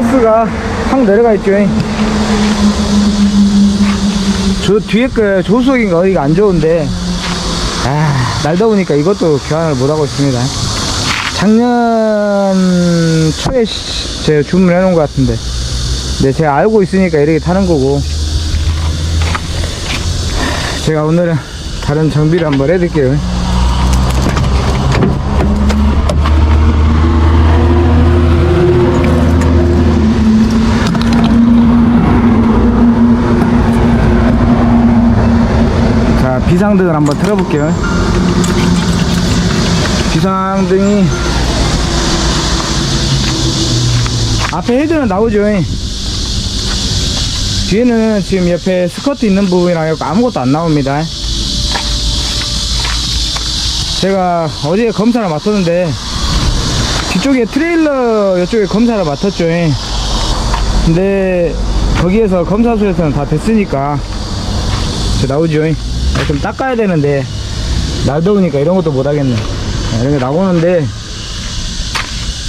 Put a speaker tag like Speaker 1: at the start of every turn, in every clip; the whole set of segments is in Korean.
Speaker 1: 허스가 확 내려가 있죠. 저 뒤에 거 조수석인가 어디가 안 좋은데 아, 날 더우니까 이것도 교환을 못 하고 있습니다. 작년 초에 시- 제가 주문해 놓은 것 같은데. 네, 제가 알고 있으니까 이렇게 타는 거고. 제가 오늘은 다른 정비를 한번 해드릴게요. 비상등을 한번 틀어볼게요. 비상등이 앞에 헤드는 나오죠. 뒤에는 지금 옆에 스커트 있는 부분이랑 아무것도 안 나옵니다. 제가 어제 검사를 맡았는데 뒤쪽에 트레일러 이쪽에 검사를 맡았죠. 근데 거기에서 검사소에서는 다 됐으니까 나오죠. 좀 닦아야 되는데 날 더우니까 이런 것도 못 하겠네. 이런 게 나오는데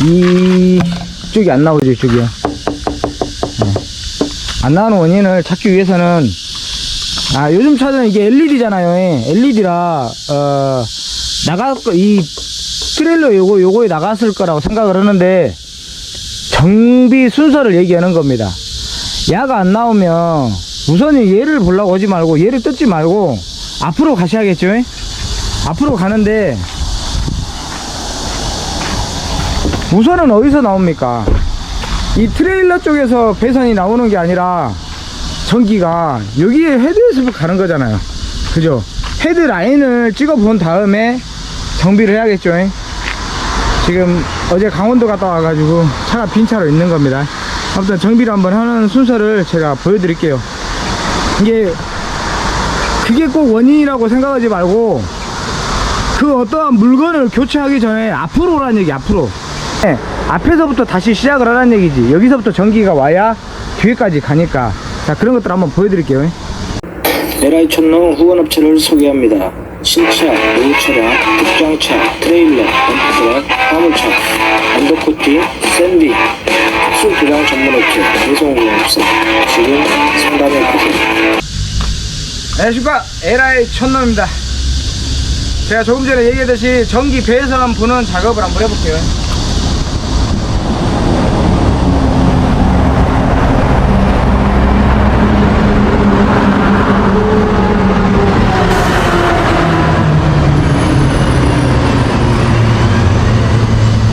Speaker 1: 이쪽이 안 나오죠, 이쪽이요. 네. 안 나오는 원인을 찾기 위해서는 아 요즘 차는 이게 LED잖아요. LED라 어 나갈 거이 트레일러 요거 요거에 나갔을 거라고 생각을 하는데 정비 순서를 얘기하는 겁니다. 야가 안 나오면 우선은 얘를 보려고 오지 말고 얘를 뜯지 말고 앞으로 가셔야겠죠. 앞으로 가는데 우선은 어디서 나옵니까? 이 트레일러 쪽에서 배선이 나오는 게 아니라 전기가 여기에 헤드에서 가는 거잖아요. 그죠? 헤드 라인을 찍어 본 다음에 정비를 해야겠죠. 지금 어제 강원도 갔다 와가지고 차가 빈 차로 있는 겁니다. 아무튼 정비를 한번 하는 순서를 제가 보여드릴게요. 이게 그게 꼭 원인이라고 생각하지 말고 그 어떠한 물건을 교체하기 전에 앞으로 오라는 얘기 앞으로 네, 앞에서부터 다시 시작을 하라는 얘기지 여기서부터 전기가 와야 뒤에까지 가니까 자 그런 것들 한번 보여드릴게요
Speaker 2: 에라이 촌농 후원업체를 소개합니다. 신차, 노후차량, 특장차, 트레일러, 덤프트럭, 화물차, 언더코팅, 샌디, 특수 교량 전문업체, 배송후원업체. 지금 상담해 보세요.
Speaker 1: 안녕하십니까. 에라이 천놈입니다. 제가 조금 전에 얘기했듯이 전기 배선 보는 작업을 한번 해볼게요.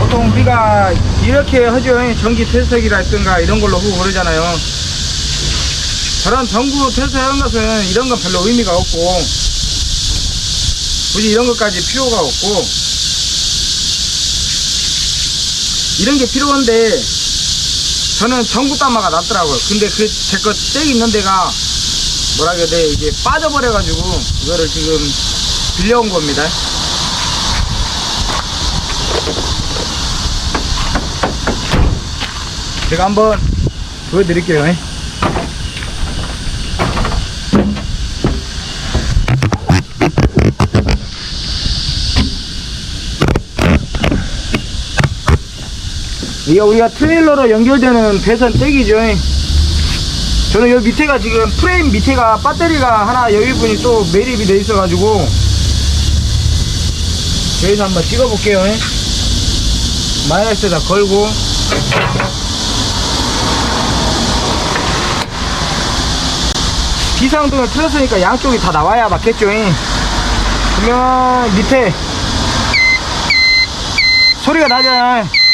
Speaker 1: 보통 우리가 이렇게 하죠. 전기 테스트기라든가 이런 걸로 하고 그러잖아요 저런 전구 테스트하는 것은 이런 건 별로 의미가 없고 굳이 이런 것까지 필요가 없고 이런 게 필요한데 저는 전구 담마가 낫더라고요. 근데 그 제거 잭 있는 데가 뭐라 해야 돼? 이게 빠져버려 가지고 이거를 지금 빌려온 겁니다. 제가 한번 보여드릴게요 이게 우리가 트레일러로 연결되는 배선 잭이죠. 저는 여기 밑에가 지금 프레임 밑에가 배터리가 하나 여기 분이 또 매립이 돼 있어 가지고 여기서 한번 찍어 볼게요. 마이너스에다 걸고 비상등을 틀었으니까 양쪽이 다 나와야 맞겠죠. 그러면 밑에 소리가 나잖아요.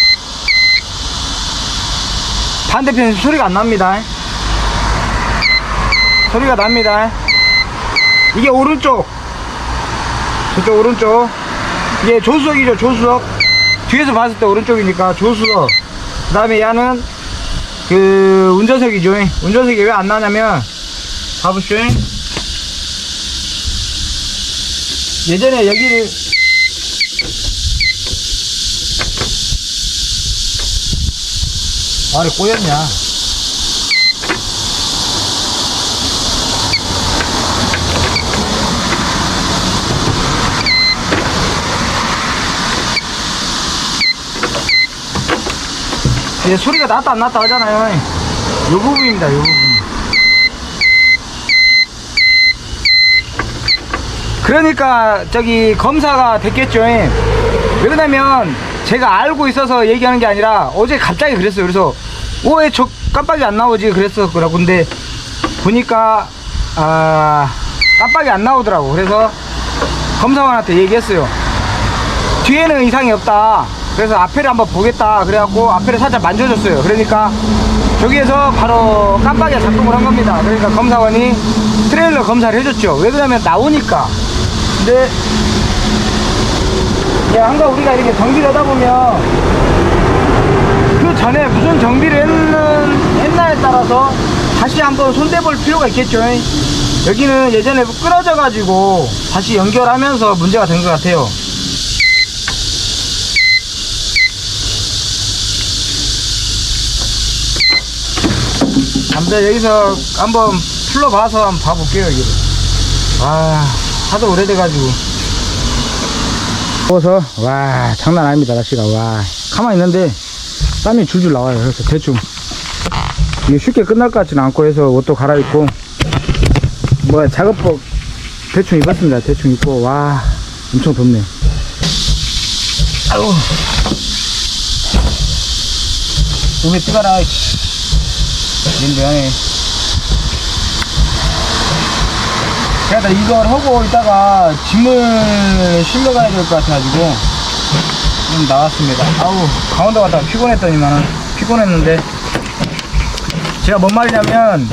Speaker 1: 반대편 소리가 안 납니다. 소리가 납니다. 이게 오른쪽. 저쪽 오른쪽. 이게 조수석이죠, 조수석. 뒤에서 봤을 때 오른쪽이니까 조수석. 그 다음에 얘는 그 운전석이죠. 운전석이 왜 안 나냐면, 봐보쇼. 예전에 여기를 아래 꼬였냐? 이제 소리가 났다 안 났다 하잖아요. 요 부분입니다, 요 부분. 그러니까 저기 검사가 됐겠죠. 왜 그러냐면 제가 알고 있어서 얘기하는 게 아니라 어제 갑자기 그랬어요. 그래서 오 왜 저 깜빡이 안 나오지 그랬었더라고. 근데 보니까 아 깜빡이 안 나오더라고. 그래서 검사관한테 얘기했어요. 뒤에는 이상이 없다. 그래서 앞에를 한번 보겠다. 그래갖고 앞에를 살짝 만져줬어요. 그러니까 저기에서 바로 깜빡이가 작동을 한 겁니다. 그러니까 검사관이 트레일러 검사를 해줬죠. 왜 그러냐면 나오니까. 근데 야, 한가 우리가 이렇게 정비를 하다 보면 그 전에 무슨 정비를 했는, 했나에 따라서 다시 한번 손대볼 필요가 있겠죠. 여기는 예전에 끊어져 가지고 다시 연결하면서 문제가 된 것 같아요. 아무튼 여기서 한번 풀러봐서 한번 봐볼게요, 여기를. 아, 하도 오래돼가지고. 더워서, 와, 장난 아닙니다, 날씨가. 와, 가만히 있는데 땀이 줄줄 나와요. 그래서 대충. 이게 쉽게 끝날 것 같지는 않고 해서 옷도 갈아입고, 뭐야, 작업복 대충 입었습니다. 대충 입고, 와, 엄청 덥네. 아유. 몸에 뜨가라, 민대하네. 그래다 이걸 하고 있다가 짐을 실러 가야 될 것 같아가지고 좀 나왔습니다. 아우 강원도 갔다가 피곤했더니만 피곤했는데 제가 뭔 말이냐면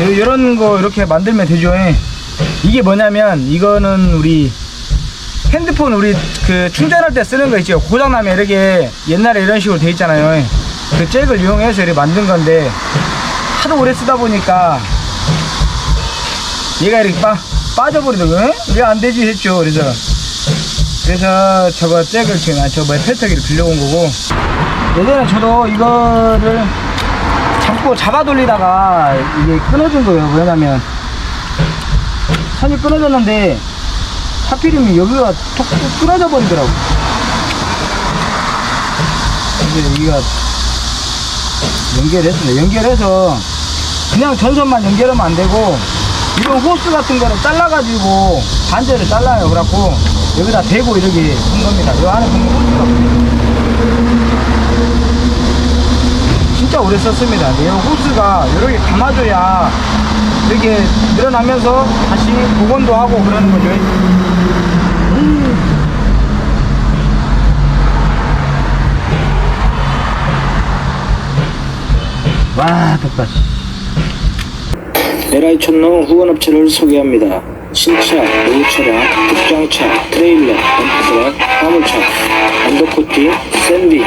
Speaker 1: 요- 요런 거 이렇게 만들면 되죠. 이게 뭐냐면 이거는 우리 핸드폰 우리 그 충전할 때 쓰는 거 있죠. 고장 나면 이렇게 옛날에 이런 식으로 돼 있잖아요. 그 잭을 이용해서 이렇게 만든 건데 하도 오래 쓰다 보니까 얘가 이렇게 빠, 빠져버리더라고요. 왜 안 되지 했죠. 그래서 그래서 저거 잭을 지금 아, 저뭐 페터기를 빌려온 거고 예전에 저도 이거를 잡고 잡아 돌리다가 이게 끊어진 거예요. 왜냐면 선이 끊어졌는데 하필이면 여기가 톡 끊어져 버리더라고. 근데 여기가 연결했습니다. 연결해서 그냥 전선만 연결하면 안 되고 이런 호스 같은 거를 잘라가지고 반대를 잘라요. 그래갖고 여기다 대고 이렇게 한 겁니다. 이 안에 보면 호스가 진짜 오래 썼습니다. 이 호스가 이렇게 감아줘야 이렇게 늘어나면서 다시 복원도 하고 그러는 거죠. 와 덥다. 씨.
Speaker 2: LI 촌농 후원업체를 소개합니다. 신차, 노후차량, 특장차, 트레일러, 덤프트럭, 화물차, 언더코팅, 샌디,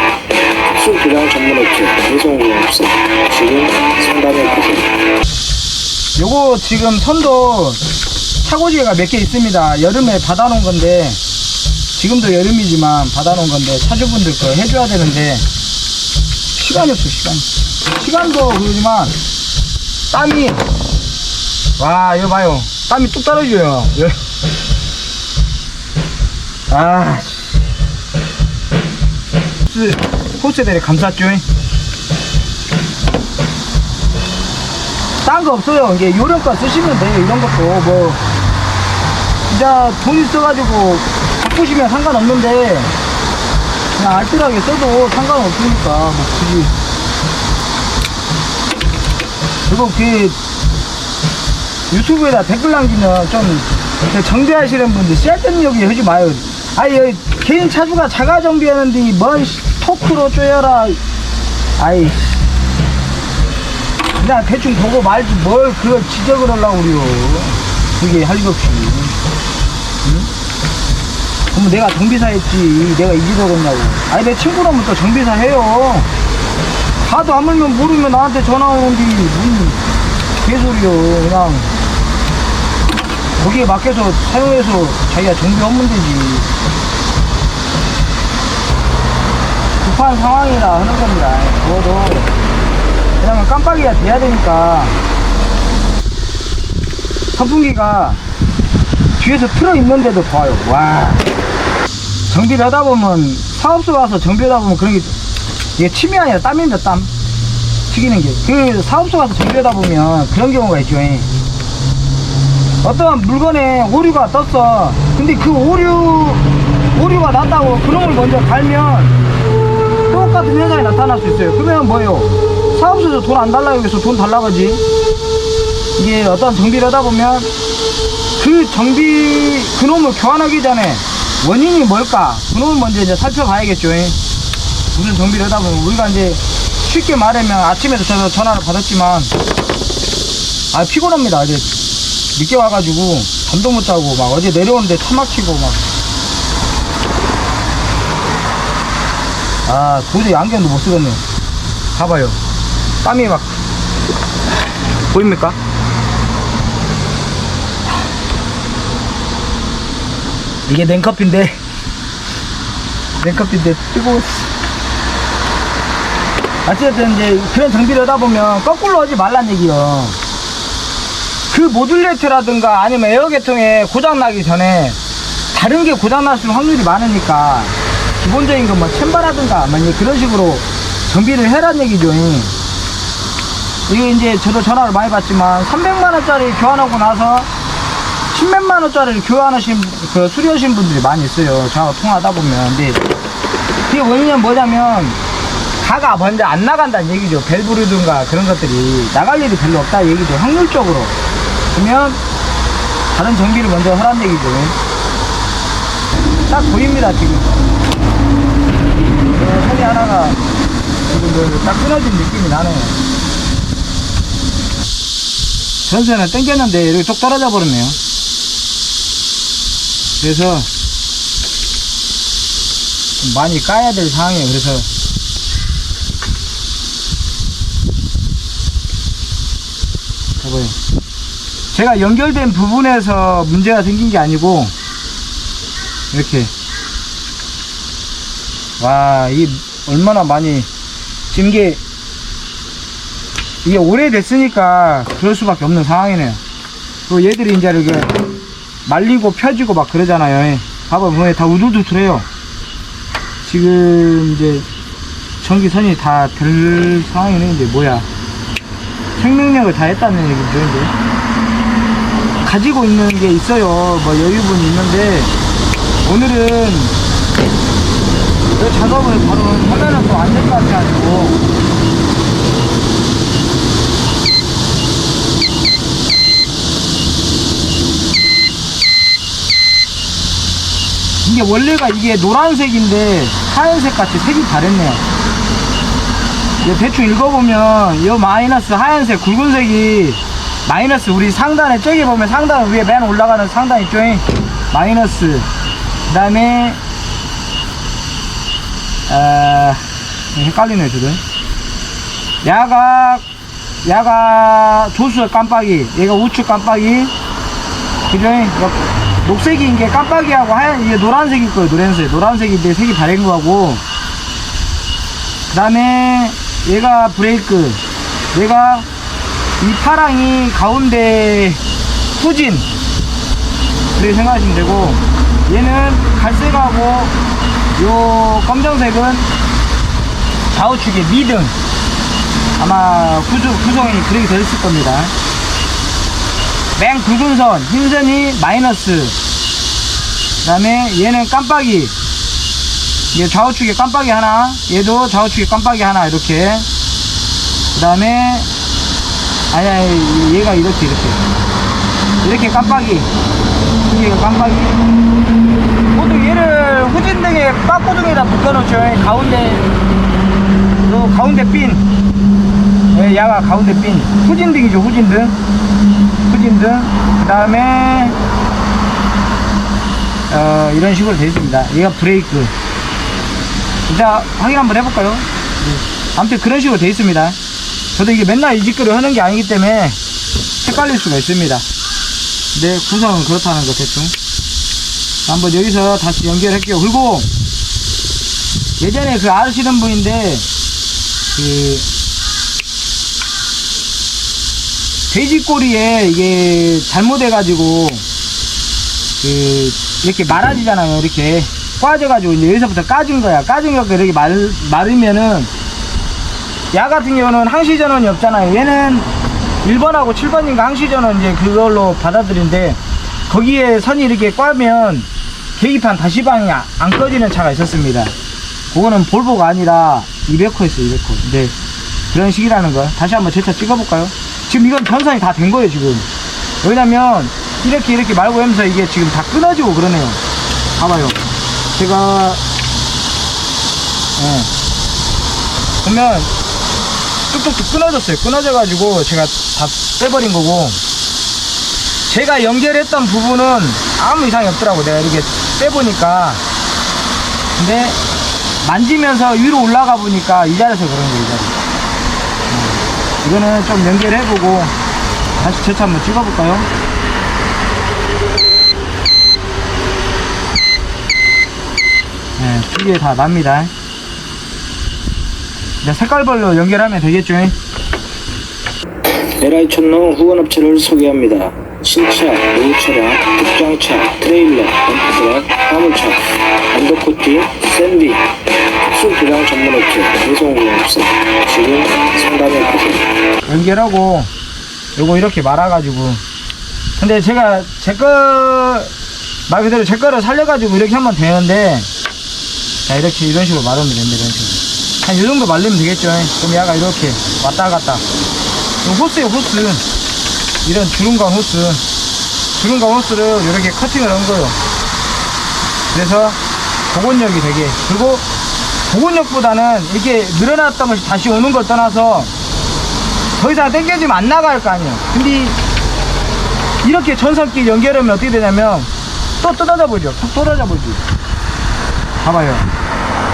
Speaker 2: 특수교량 전문업체, 배송후원업체, 지금 상담해 보세요.
Speaker 1: 요거 지금 선도 차고지가 몇 개 있습니다. 여름에 받아놓은 건데 지금도 여름이지만 받아놓은 건데 차주분들 거 해줘야 되는데 시간이 없어 시간. 시간도 그러지만 땀이 와 이거 봐요. 땀이 뚝 떨어져요. 예. 아. 씨. 호스들이 감쌌죠. 딴 거 없어요. 이게 요런 거 쓰시면 돼요. 이런 것도 뭐 진짜 돈 있어가지고 바꾸시면 상관없는데 그냥 알뜰하게 써도 상관없으니까 뭐 굳이 그리고 그 유튜브에다 댓글 남기면 좀 정비하시는 분들 쓸데없는 얘기 하지 마요. 아니 개인 차주가 자가 정비하는데 뭔 씨, 토크로 쪼여라. 아이 그냥 대충 보고 말지 뭘 그걸 지적을 하려고 그래요. 그게 할일 없이. 응? 그러면 내가 정비사 했지. 내가 이지도 그랬냐고. 아니, 내 친구라면 또 정비사 해요. 가도 하물면 모르면 나한테 전화 오는데, 무슨 개소리요. 그냥. 거기에 맡겨서 사용해서 자기가 정비하면 되지. 급한 상황이라 하는 겁니다. 그거도. 왜냐면 깜빡이가 돼야 되니까 선풍기가 뒤에서 틀어 있는데도 좋아요. 와. 정비를 하다 보면 사업소 가서 정비하다 보면 그런 게 이게 침이 아니라 땀입니다, 땀. 튀기는 게. 그 사업소 가서 정비하다 보면 그런 경우가 있죠. 예. 어떤 물건에 오류가 떴어. 근데 그 오류, 오류가 났다고 그놈을 먼저 갈면 똑같은 현상이 나타날 수 있어요. 그러면 뭐예요? 사업소에서 돈 안 달라고 해서 돈 달라고 하지. 이게 어떤 정비를 하다 보면 그 정비, 그놈을 교환하기 전에 원인이 뭘까? 그놈을 먼저 이제 살펴봐야겠죠. 예. 무슨 정비를 하다 보면 우리가 이제 쉽게 말하면 아침에도 전화를 받았지만 아 피곤합니다 어제 늦게 와가지고 잠도 못 자고 막 어제 내려오는데 차 막히고 막 아 도저히 안경도 못 쓰겠네 봐봐요 땀이 막 보입니까? 이게 냉커피인데 냉커피인데 뜨거워 어쨌든 이제 그런 정비를 하다 보면 거꾸로 하지 말란 얘기요. 그 모듈레이터라든가 아니면 에어 계통에 고장 나기 전에 다른 게 고장 났을 확률이 많으니까 기본적인 챔버라든가 뭐 이제 그런 식으로 정비를 해란 얘기죠. 이게 이제 저도 전화를 많이 받지만 300만 원짜리 교환하고 나서 10몇만 원짜리를 교환하신 그 수리하신 분들이 많이 있어요. 저하고 통화하다 보면. 근데 그게 원인은 뭐냐면 가가 먼저 안 나간다는 얘기죠. 밸브르든가 그런 것들이 나갈 일이 별로 없다 얘기죠. 확률적으로. 그러면 다른 정비를 먼저 하란 얘기죠. 딱 보입니다, 지금. 어, 손이 하나가 지금 그딱 끊어진 느낌이 나네요. 전선을 당겼는데 이렇게 쏙 떨어져 버렸네요. 그래서 좀 많이 까야 될 상황이에요. 그래서 봐봐요. 제가 연결된 부분에서 문제가 생긴 게 아니고 이렇게 와 이게 얼마나 많이 지금 이게 이게 오래됐으니까 그럴 수밖에 없는 상황이네요. 또 얘들이 이제 이렇게 말리고 펴지고 막 그러잖아요. 봐봐 보면 다 우둘두둘해요. 지금 이제 전기선이 다될 상황이네. 이제 뭐야? 생명력을 다 했다는 얘기죠, 이제. 가지고 있는 게 있어요. 뭐 여유분이 있는데, 오늘은 이 작업을 바로 하면은 또 안 될 것 같아가지고. 이게 원래가 이게 노란색인데 하얀색 같이 색이 다랬네요. 이제 대충 읽어보면 이 마이너스 하얀색 굵은색이 마이너스 우리 상단에 저기 보면 상단 위에 맨 올라가는 상단 있죠? 마이너스. 그 다음에 아 헷갈리네 지금 야각 야각 조수 깜빡이 얘가 우측 깜빡이. 그죠? 녹색인 게 깜빡이하고 하얀 이게 노란색일 거예요 노란색. 노란색인데 색이 다른 거하고. 그 다음에 얘가 브레이크. 얘가 이 파랑이 가운데 후진. 그렇게 생각하시면 되고 얘는 갈색하고 요 검정색은 좌우측의 미등. 아마 구조, 구성이 그렇게 되어 있을 겁니다. 맨 굵은 선 흰선이 마이너스. 그 다음에 얘는 깜빡이. 얘 좌우측에 깜빡이 하나 얘도 좌우측에 깜빡이 하나 이렇게. 그 다음에 아니 아니 얘가 이렇게 이렇게. 이렇게 깜빡이. 이게 깜빡이. 보통 얘를 후진등에 빠꾸등에다 묶어놓죠. 가운데 요 가운데 핀. 예, 야가 가운데 핀. 후진등이죠 후진등. 후진등. 그 다음에 어, 이런 식으로 되어 있습니다. 얘가 브레이크. 자 확인 한번 해볼까요? 네. 아무튼 그런 식으로 되어 있습니다 저도 이게 맨날 이 짓거리 하는 게 아니기 때문에 헷갈릴 수가 있습니다. 네 구성은 그렇다는 거 대충. 자, 한번 여기서 다시 연결할게요. 그리고 예전에 그 아시는 분인데 그 돼지꼬리에 이게 잘못해가지고 그 이렇게 말아지잖아요. 이렇게 꽈져가지고 이제 여기서부터 까진 거야. 까진 거 이렇게 말, 마르면은 야 같은 경우는 항시 전원이 없잖아요. 얘는 1번하고 7번인가 항시 전원 이제 그걸로 받아들인데 거기에 선이 이렇게 꽈면 계기판 다시방이 아- 안 꺼지는 차가 있었습니다. 그거는 볼보가 아니라 200호였어요, 200호. 네. 그런 식이라는 거. 다시 한번 제 차 찍어볼까요? 지금 이건 전선이 다 된 거예요, 지금. 왜냐면, 이렇게 이렇게 말고 하면서 이게 지금 다 끊어지고 그러네요. 봐봐요. 제가, 예. 보면, 뚝뚝뚝 끊어졌어요. 끊어져가지고 제가 다 빼버린 거고, 제가 연결했던 부분은 아무 이상이 없더라고. 내가 이렇게 빼보니까. 근데, 만지면서 위로 올라가 보니까 이 자리에서 그런 거예요, 이 자리. 음. 이거는 좀 연결해보고, 다시 제차 한번 찍어볼까요? 네, 두개다 납니다. 이제 색깔별로 연결하면 되겠죠?
Speaker 2: LI 천농 후원업체를 소개합니다. 신차, 노후 차량, 특장차, 트레일러, 덤프트럭, 화물차, 언더코팅, 샌디, 특수 불량 전문업체, 배송후원업체. 지금 상담해 보세요.
Speaker 1: 연결하고 요거 이렇게 말아가지고 근데 제가 제거 말 그대로 제 거를 살려가지고 이렇게 하면 되는데 자 이렇게 이런 식으로 말으면 됩니다 이런 식으로 한 이 정도 말리면 되겠죠 그럼 얘가 이렇게 왔다 갔다 요 호스에 호스 이런 주름감 호스 주름감 호스를 이렇게 커팅을 한 거예요 그래서 복원력이 되게 그리고 복원력보다는 이렇게 늘어났던 것이 다시 오는 걸 떠나서 더 이상 땡겨지면 안 나갈 거 아니에요. 근데 이렇게 전선끼리 연결하면 어떻게 되냐면 또 뜯어져 버리죠. 툭 떨어져 버리죠. 봐봐요.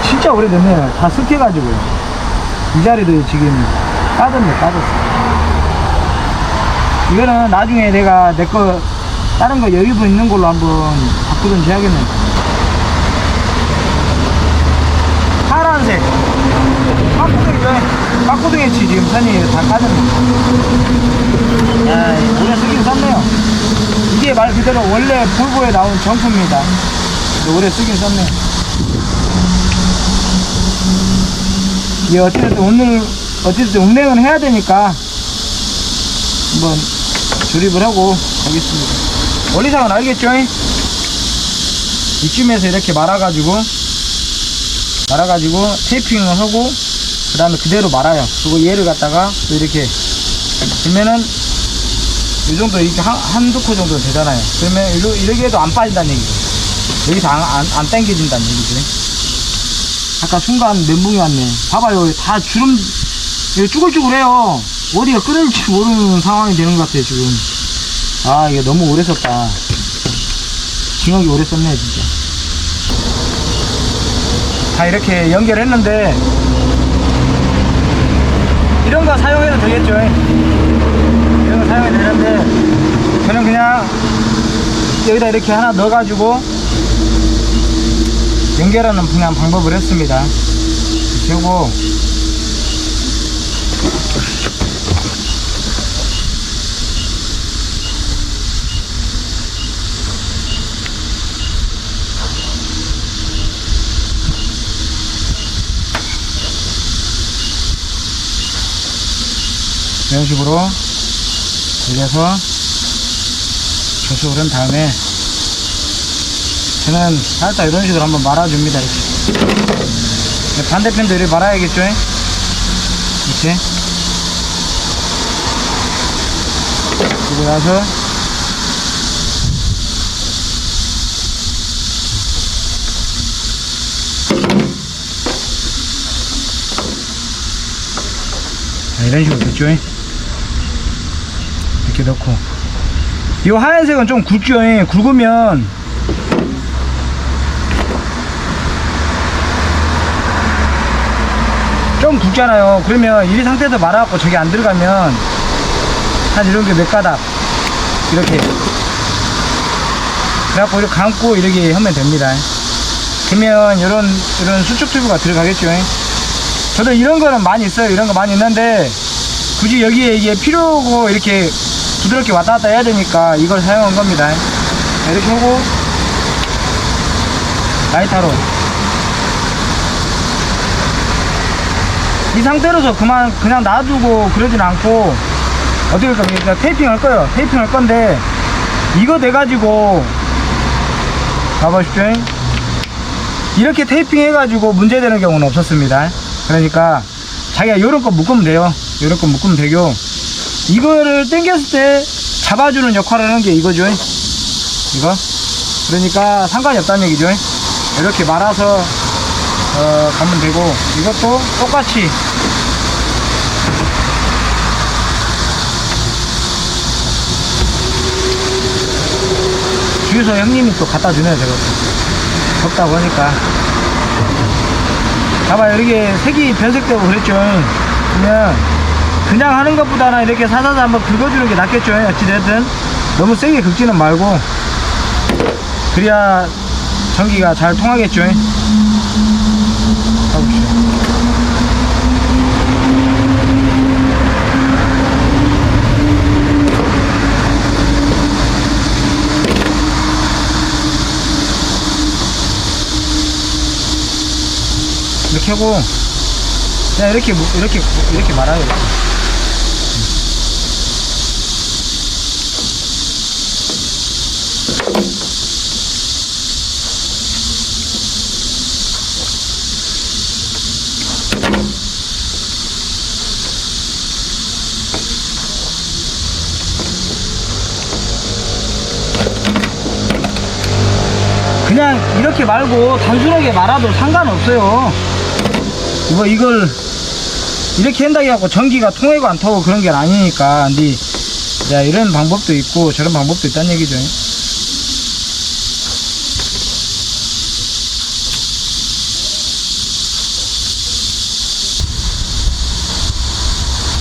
Speaker 1: 진짜 오래됐네요. 다 습해가지고요. 이 자리도 지금 빠졌네, 빠졌어. 이거는 나중에 내가 내 거 다른 거 여유분 있는 걸로 한번 바꾸든지 해야겠네. 파란색. 빡구등이죠. 빡구등에 치 지금 선이 다 까졌네. 야, 오래 쓰긴 썼네요. 이게 말 그대로 원래 볼보에 나온 정품입니다. 오래 쓰긴 썼네요. 이게 어쨌든 오늘, 어쨌든 운행은 해야 되니까 한번 조립을 하고 가겠습니다. 원리상은 알겠죠? 이쯤에서 이렇게 말아가지고 말아가지고 테이핑을 하고 그 다음에 그대로 말아요 그리고 얘를 갖다가 또 이렇게 그러면은 이 정도 이렇게 한, 한두 코 정도 되잖아요 그러면 이렇게 해도 안 빠진다는 얘기죠 여기서 안, 안, 안 당겨진다는 얘기죠 아까 순간 멘붕이 왔네. 봐봐요. 다 주름 쭈글쭈글해요. 어디가 끊을지 모르는 상황이 되는 것 같아요 지금. 아 이게 너무 오래 썼다. 징하게 오래 썼네 진짜. 다 이렇게 연결했는데 이런 거 사용해도 되겠죠? 이런 거 사용해도 되는데 저는 그냥 여기다 이렇게 하나 넣어 가지고 연결하는 그냥 방법을 했습니다. 그리고 이런 식으로 돌려서 조수를 한 다음에 저는 살짝 이런 식으로 한번 말아줍니다 이렇게. 반대편도 이렇게 말아야겠죠? 이렇게. 그리고 나서 자, 이런 식으로 됐죠? 이렇게 넣고. 이 하얀색은 좀 굵죠? 예. 굵으면 좀 굵잖아요. 그러면 이 상태에서 말아갖고 저기 안 들어가면 한 이런 게 몇 가닥 이렇게 그래갖고 이렇게 감고 이렇게 하면 됩니다. 그러면 이런 이런 수축 튜브가 들어가겠죠. 예. 저도 이런 거는 많이 있어요. 이런 거 많이 있는데 굳이 여기에 이게 필요고 이렇게 부드럽게 왔다 갔다 해야 되니까 이걸 사용한 겁니다. 자, 이렇게 하고 라이터로 이 상태로서 그만 그냥 놔두고 그러진 않고 어떻게 할 겁니까? 테이핑 할 거예요. 테이핑 할 건데 이거 돼 가지고 봐보십시오. 이렇게 테이핑 해가지고 문제되는 경우는 없었습니다. 그러니까 자기가 요런 거 묶으면 돼요. 요런 거 묶으면 되고 이거를 당겼을 때 잡아주는 역할을 하는 게 이거죠. 이거. 그러니까 상관이 없다는 얘기죠. 이렇게 말아서 어, 가면 되고 이것도 똑같이 주유소 형님이 또 갖다 주네요 저거 덥다고 하니까. 봐봐요 이렇게 색이 변색되고 그랬죠. 그러면 그냥 하는 것보다는 이렇게 사사사 한번 긁어주는 게 낫겠죠 어찌됐든. 너무 세게 긁지는 말고. 그래야 전기가 잘 통하겠죠 하고 그냥 이렇게 무- 이렇게 이렇게 말아요. 이렇게. 그냥 이렇게 말고 단순하게 말아도 상관없어요. 뭐 이걸 이렇게 한다고 해갖고 전기가 통하고 안 통하고 그런 게 아니니까. 근데 야 이런 방법도 있고 저런 방법도 있다는 얘기죠.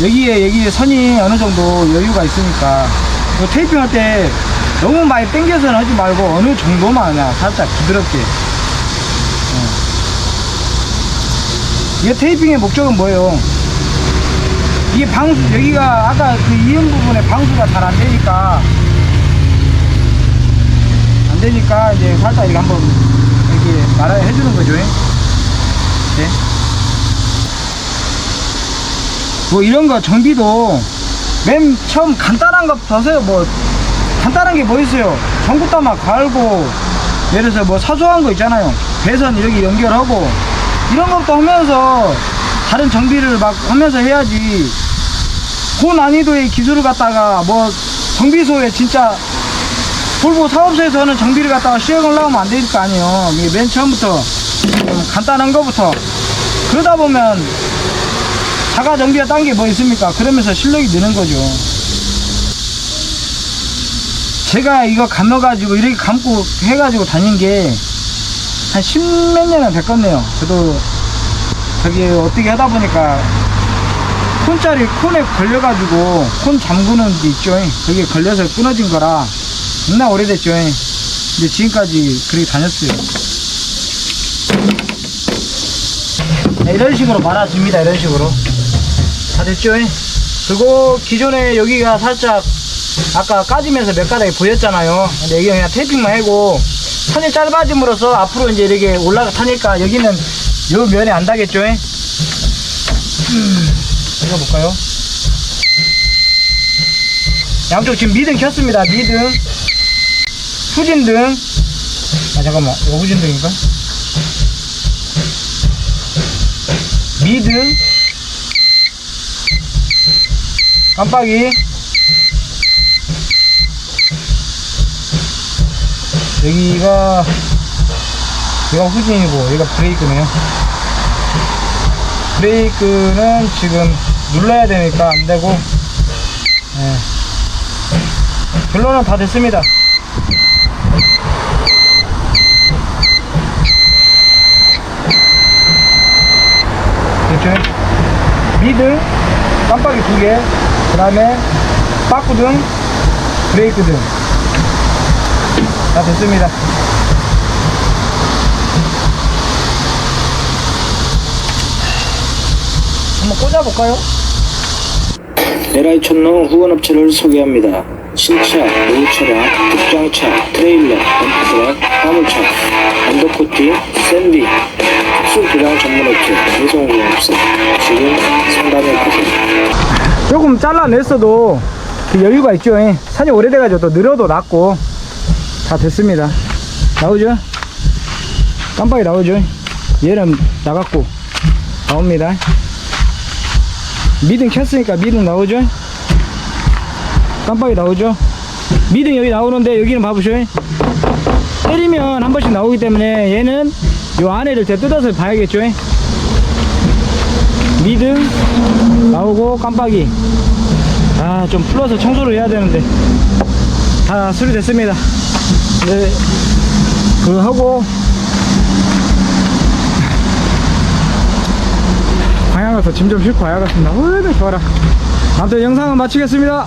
Speaker 1: 여기에 여기에 선이 어느 정도 여유가 있으니까 그 테이핑 할 때 너무 많이 당겨서는 하지 말고 어느 정도만 그냥 살짝 부드럽게 이게 테이핑의 목적은 뭐예요? 이게 방수, 여기가 아까 그 이음 부분에 방수가 잘 안 되니까, 안 되니까 이제 살짝 이렇게 한번 이렇게 말아 해주는 거죠. 네. 뭐 이런 거 정비도 맨 처음 간단한 것부터 하세요. 뭐 간단한 게 뭐 있어요? 전구따마 갈고 예를 들어서 뭐 사소한 거 있잖아요. 배선 이렇게 연결하고 이런 것도 하면서 다른 정비를 막 하면서 해야지. 고난이도의 기술을 갖다가 뭐 정비소에 진짜 볼보 사업소에서 하는 정비를 갖다가 시행을 하면 안 되니까 아니에요. 맨 처음부터 좀 간단한 거부터. 그러다 보면 자가 정비가 딴 게 뭐 있습니까? 그러면서 실력이 느는 거죠. 제가 이거 감아가지고 이렇게 감고 해가지고 다닌 게 한 십몇 년은 됐겠네요. 저도 저기 어떻게 하다 보니까 콘짜리 콘에 걸려가지고 콘 잠그는 게 있죠. 거기에 걸려서 끊어진 거라 겁나 오래됐죠. 근데 지금까지 그렇게 다녔어요. 네, 이런 식으로 말아줍니다. 이런 식으로. 다 됐죠? 그리고 기존에 여기가 살짝 아까 까지면서 몇 가닥이 보였잖아요. 근데 여기 그냥 테이핑만 하고 선이 짧아짐으로써 앞으로 이제 이렇게 올라타니까 여기는 요 면에 안 닿겠죠? 음, 읽어볼까요? 양쪽 지금 미등 켰습니다. 미등, 후진등. 아 잠깐만, 이거 후진등인가? 미등, 깜빡이. 여기가 여기가 후진이고 여기가 브레이크네요 브레이크는 지금 눌러야 되니까 안 되고 예. 결론은 다 됐습니다? 미등 깜빡이 두개 그 다음에 빠꾸등 브레이크등 다 됐습니다. 한번 꽂아볼까요?
Speaker 2: LI 촌농 후원업체를 소개합니다. 신차, 노후차량, 특장차, 트레일러, 덤프트럭, 화물차, 언더코팅, 샌디, 특수 교량 전문업체, 배송후원업체 지금
Speaker 1: 조금 잘라냈어도 그 여유가 있죠. 예. 산이 오래돼가지고 또 늘어도 났고 다 됐습니다. 나오죠? 깜빡이 나오죠? 얘는 나갔고 나옵니다. 미등 켰으니까 미등 나오죠? 깜빡이 나오죠? 미등 여기 나오는데 여기는 봐보쇼. 때리면 한 번씩 나오기 때문에 얘는 요 안에를 제가 뜯어서 봐야겠죠? 미등 나오고 깜빡이 아 좀 풀어서 청소를 해야 되는데 다 수리됐습니다 네. 그거 하고 방향 가서 짐 좀 싣고 와야겠습니다. 어이구 좋아라. 아무튼 영상은 마치겠습니다